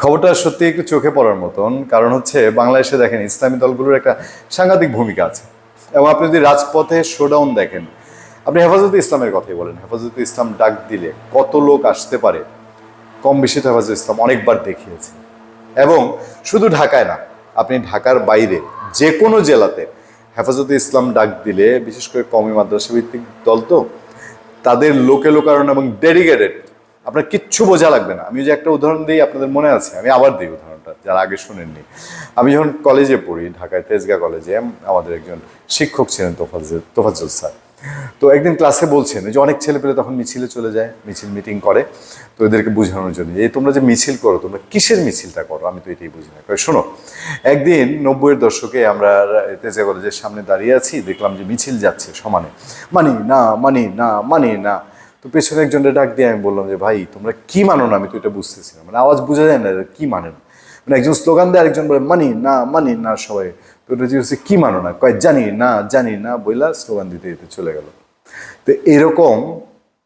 খবরটা সত্যি একটু চোখে পড়ার মতন। কারণ হচ্ছে বাংলাদেশে দেখেন, ইসলামী দলগুলোর একটা সাংঘাতিক ভূমিকা আছে। এবং আপনি যদি রাজপথে শোডাউন দেখেন, আপনি হেফাজতে ইসলামের কথাই বলেন। হেফাজতে ইসলাম ডাক দিলে কত লোক আসতে পারে? কম বেশি তো হেফাজত ইসলাম অনেকবার দেখিয়েছে। এবং শুধু ঢাকায় না, আপনি ঢাকার বাইরে যে কোনো জেলাতে হেফাজতে ইসলাম ডাক দিলে, বিশেষ করে কমি মাদ্রাসা ভিত্তিক দল তো, তাদের লোকে লোকারণ এবং ডেডিকেটেড আপনার কিচ্ছু বোঝা লাগবে না। আমি যে একটা উদাহরণ দিই, আপনাদের মনে আছে? আমি আবার দিই উদাহরণটা, যারা আগে শুনেননি। আমি যখন কলেজে পড়ি, ঢাকায় তেজগাঁ কলেজে, আমাদের একজন শিক্ষক ছিলেন তোফাজ্জল তোফাজ্জল স্যার। তো একদিন ক্লাসে বলছেন যে অনেক ছেলে পেলে তখন মিছিলে চলে যায়, মিছিল মিটিং করে, তো এদেরকে বোঝানোর জন্য এই তোমরা যে মিছিল করো, তোমরা কিসের মিছিলটা করো? আমি তো এটাই বুঝি না। শোনো, একদিন নব্বইয়ের দশকে আমরা তেজা কলেজের সামনে দাঁড়িয়ে আছি, দেখলাম যে মিছিল যাচ্ছে সমানে। মানি না মানি না মানি না। তো পেছনে একজনের ডাক দিয়ে আমি বললাম যে, ভাই, তোমরা কি মানো না? আমি তো এটা বুঝতেছি না। মানে আওয়াজ বোঝা যায় না কি মানে। না মানে একজন স্লোগান দেয়, আরেকজন বলে, মানি, না মানি, না, সবাই। তো ওটা হচ্ছে কি মানো না? কয়, জানি, না জানি, না, বইলা স্লোগান দিতে দিতে চলে গেল। তো এরকম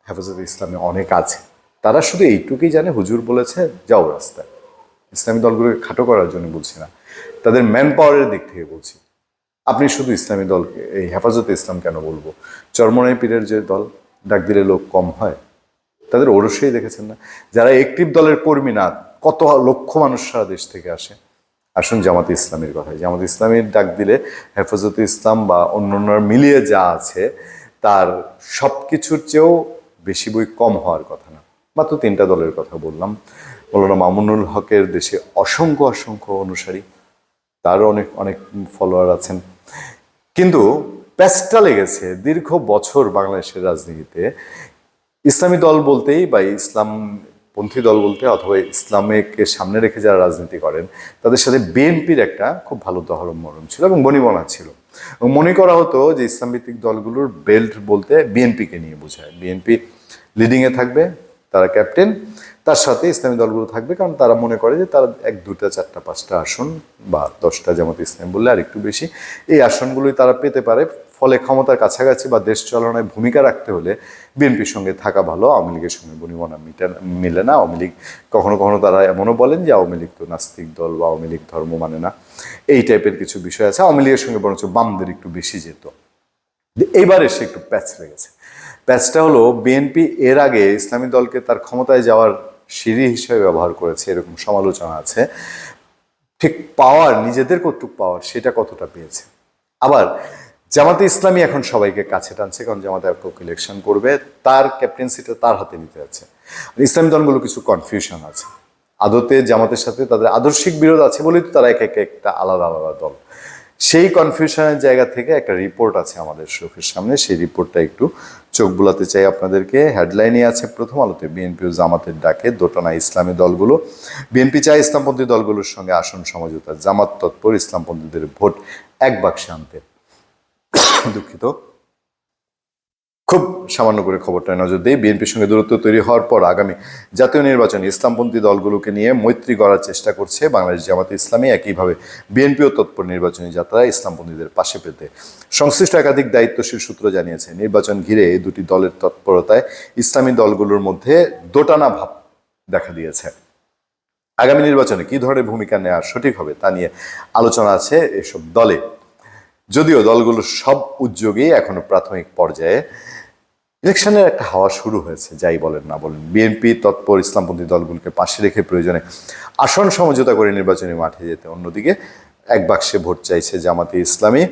হেফাজত ইসলামে অনেক আছে। তারা শুধু এইটুকুই জানে, হুজুর বলেছে, যাও রাস্তায়। ইসলামী দলগুলোকে খাটো করার জন্য বলছি না, তাদের ম্যান পাওয়ারের দিক থেকে বলছি। আপনি শুধু ইসলামী দলকে, এই হেফাজতে ইসলাম কেন বলব? চরমনাই পীরের যে দল ডাক দিলে লোক কম হয়। তাদের ওরসেই দেখেছেন না। যারা একটিভ দলের কর্মী না, কত লক্ষ মানুষ সারা দেশ থেকে আসে। আসুন জামাতে ইসলামের কথা জামাতে ইসলামের ডাক দিলে হেফাজতে ইসলাম বা অন্য মিলিয়ে যা আছে, তার সব কিছুর চেয়েও বেশি বই কম হওয়ার কথা না। মাত্র তিনটা দলের কথা বললাম। মৌলানা মামুনুল হকের দেশে অসংখ্য অসংখ্য অনুসারী। তারও অনেক অনেক ফলোয়ার আছেন। কিন্তু প্যাচটা লেগেছে। দীর্ঘ বছর বাংলাদেশের রাজনীতিতে ইসলামী দল বলতেই বা ইসলাম পন্থী দল বলতে অথবা ইসলামকে সামনে রেখে যারা রাজনীতি করেন, তাদের সাথে বিএনপির একটা খুব ভালো দহরম মরম ছিল এবং বনিবনা ছিল। এবং মনে করা হতো যে ইসলাম ভিত্তিক দলগুলোর বেল্ট বলতে বিএনপিকে নিয়ে বোঝায়। বিএনপি লিডিংয়ে থাকবে, তারা ক্যাপ্টেন তার সাথে ইসলামী দলগুলো থাকবে কারণ তারা মনে করে যে তারা এক দুটা চারটা, পাঁচটা আসন বা দশটা জামাত ইসলাম বললে আর একটু বেশি, এই আসনগুলোই তারা পেতে পারে। ফলে ক্ষমতার কাছাকাছি বা দেশ চালনায় ভূমিকা রাখতে হলে বিএনপির সঙ্গে থাকা ভালো, আওয়ামী লীগের সঙ্গে বনিবনা মিলে না। আওয়ামী লীগ কখনো কখনো তারা এমনও বলেন যে আওয়ামী লীগ তো নাস্তিক দল বা আওয়ামী লীগ ধর্ম মানে না। এই টাইপের কিছু বিষয় আছে। আওয়ামী লীগের সঙ্গে বরঞ্চ বামদের একটু বেশি যেত। এইবার এসে একটু প্যাচ লেগেছে। প্যাচটা হলো, বিএনপি এর আগে ইসলামী দলকে তার ক্ষমতায় যাওয়ার সিঁড়ি হিসেবে ব্যবহার করেছে, এরকম সমালোচনা আছে। ঠিক পাওয়ার, নিজেদের কতটুক পাওয়ার, সেটা কতটা পেয়েছে? আবার জামাতে ইসলামী এখন সবাইকে কাছে টানছে, কারণ জামাতে একক ইলেকশন করবে, তার ক্যাপ্টেন্সিটা তার হাতে নিতে আছে ইসলামী দলগুলো কিছু কনফিউশন আছে। আদতে জামাতের সাথে তাদের আদর্শিক বিরোধ আছে বলেই তো তারা এক এক একটা আলাদা আলাদা দল। সেই কনফিউশনের জায়গা থেকে একটা রিপোর্ট আছে আমাদের চোখের সামনে, সেই রিপোর্টটা একটু চোখ বুলাতে চাই আপনাদেরকে। হেডলাইনে আছে, প্রথম আলোতে বিএনপি ও জামাতের ডাকে দোটানা ইসলামী দলগুলো। বিএনপি চায় ইসলামপন্থী দলগুলোর সঙ্গে আসন সমঝোতা, জামাত তৎপর ইসলামপন্থীদের ভোট এক বাক্সে আনতে। দুঃখিত। খুব সামান্য করে খবরটা নজর দেই বিএনপির সঙ্গে দূরত্ব তৈরি হওয়ার পর আগামী জাতীয় নির্বাচনে ইসলামপন্থী দলগুলোকে নিয়ে মৈত্রী গড়ার চেষ্টা করছে বাংলাদেশ জামাতে ইসলামী। একইভাবে বিএনপিও তৎপর নির্বাচনী যাত্রায় ইসলামপন্থীদের পাশে পেতে। সংশ্লিষ্ট একাধিক দায়িত্বশীল সূত্র জানিয়েছে, নির্বাচন ঘিরে এই দুটি দলের তৎপরতায় ইসলামী দলগুলোর মধ্যে দোটানা ভাব দেখা দিয়েছে। আগামী নির্বাচনে কী ধরনের ভূমিকা নেওয়া সঠিক হবে তা নিয়ে আলোচনা আছে এসব দলে। যদিও দলগুলোর সব উদ্যোগেই এখনও প্রাথমিক পর্যায়ে ইলেকশনের একটা হাওয়া শুরু হয়েছে, যাই বলেন না বলেন। বিএনপি তৎপর ইসলামপন্থী দলগুলোকে পাশে রেখে প্রয়োজনে আসন সমঝোতা করে নির্বাচনী মাঠে যেতে অন্যদিকে এক বাক্সে ভোট চাইছে জামাতে ইসলামী।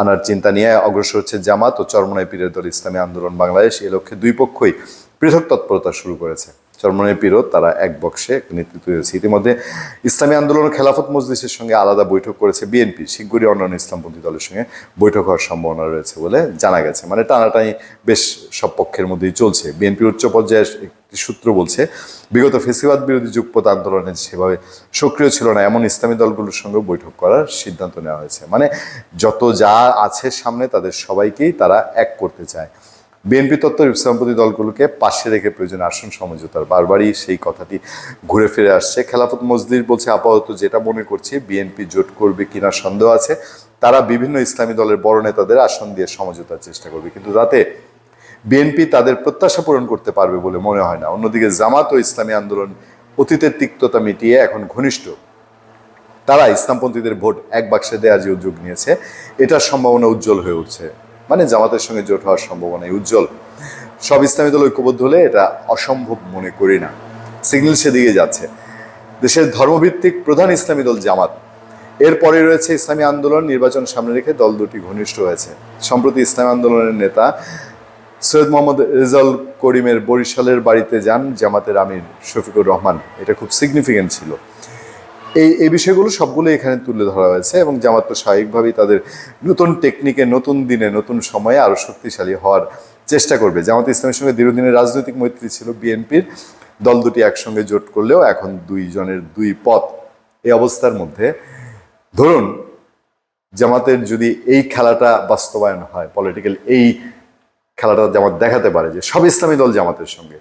আনার চিন্তা নিয়ে অগ্রসর হচ্ছে জামাত ও চরমনাই পীরের দল ইসলামী আন্দোলন বাংলাদেশ। এ লক্ষ্যে দুই পক্ষই পৃথক তৎপরতা শুরু করেছে। চরমনাই পীরও তারা এক বক্সে নেতৃত্ব দিয়েছে। ইতিমধ্যে ইসলামী আন্দোলন খেলাফত মজলিসের সঙ্গে আলাদা বৈঠক করেছে বিএনপি। শীঘ্রই অন্যান্য ইসলামপন্থী দলের সঙ্গে বৈঠক হওয়ার সম্ভাবনা রয়েছে বলে জানা গেছে। মানে টানাটানি বেশ সব পক্ষের মধ্যেই চলছে। বিএনপি উচ্চ পর্যায়ের একটি সূত্র বলছে, বিগত ফেসিবাদ বিরোধী যুগপথ আন্দোলনে সেভাবে সক্রিয় ছিল না। এমন ইসলামী দলগুলোর সঙ্গে বৈঠক করার সিদ্ধান্ত নেওয়া হয়েছে। মানে যত যা আছে সামনে, তাদের সবাইকেই তারা এক করতে চায়। বিএনপি তত্ত্ব ইসলামপন্থী দলগুলোকে পাশে রেখে প্রয়োজন আসন সমঝোতার বারবারই সেই কথাটি ঘুরে ফিরে আসছে। খেলাফত মজলিস বলছে, আপাতত যেটা মনে করছি, বিএনপি জোট করবে কিনা সন্দেহ আছে। তারা বিভিন্ন ইসলামী দলের বড় নেতাদের আসন দিয়ে সমঝোতার চেষ্টা করবে। কিন্তু তাতে বিএনপি তাদের প্রত্যাশা পূরণ করতে পারবে বলে মনে হয় না। অন্যদিকে জামাত ও ইসলামী আন্দোলন অতীতের তিক্ততা মিটিয়ে এখন ঘনিষ্ঠ। তারা ইসলামপন্থীদের ভোট এক বাক্সে দেওয়ার যে উদ্যোগ নিয়েছে, এটার সম্ভাবনা উজ্জ্বল হয়ে উঠছে। মানে জামাতের সঙ্গে জোট হওয়ার সম্ভাবনা উজ্জ্বল। সব ইসলামী দল ঐক্যবদ্ধ হলে এটা অসম্ভব মনে করি না। সিগন্যাল সেদিকে যাচ্ছে। দেশের ধর্মভিত্তিক প্রধান ইসলামী দল জামাত। এরপরে রয়েছে ইসলামী আন্দোলন, নির্বাচন সামনে রেখে দল দুটি ঘনিষ্ঠ হয়েছে। সম্প্রতি ইসলামী আন্দোলনের নেতা সৈয়দ মোহাম্মদ রেজাল করিমের বরিশালের বাড়িতে যান জামাতের আমির শফিকুর রহমান। এটা খুব সিগনিফিকেন্ট ছিল। এই এই বিষয়গুলো সবগুলো এখানে তুলে ধরা হয়েছে এবং জামাত তো স্বাভাবিকভাবেই তাদের নতুন টেকনিকে নতুন দিনে, নতুন সময়ে আরও শক্তিশালী হওয়ার চেষ্টা করবে। জামাত ইসলামের সঙ্গে দীর্ঘদিনের রাজনৈতিক মৈত্রী ছিল বিএনপির। দল দুটি একসঙ্গে জোট করলেও এখন দুইজনের দুই পথ এই অবস্থার মধ্যে। ধরুন, জামাতের যদি এই খেলাটা বাস্তবায়ন হয় পলিটিক্যাল এই খেলাটা জামাত দেখাতে পারে যে সব ইসলামী দল জামাতের সঙ্গে।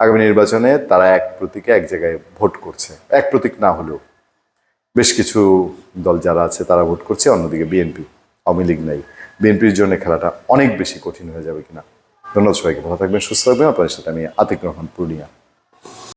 আগামী নির্বাচনে তারা এক প্রতীকে এক জায়গায় ভোট করছে। এক প্রতীক না হলেও। বেশ কিছু দল যারা আছে তারা ভোট করছে, অন্যদিকে বিএনপি আওয়ামী লীগ নাই। বিএনপির জন্য খেলাটা অনেক বেশি কঠিন হয়ে যাবে কিনা। ধন্যবাদ সবাইকে, ভালো থাকবেন, সুস্থ থাকবেন। আপনাদের সাথে আমি আতিক রহমান পূর্ণিয়া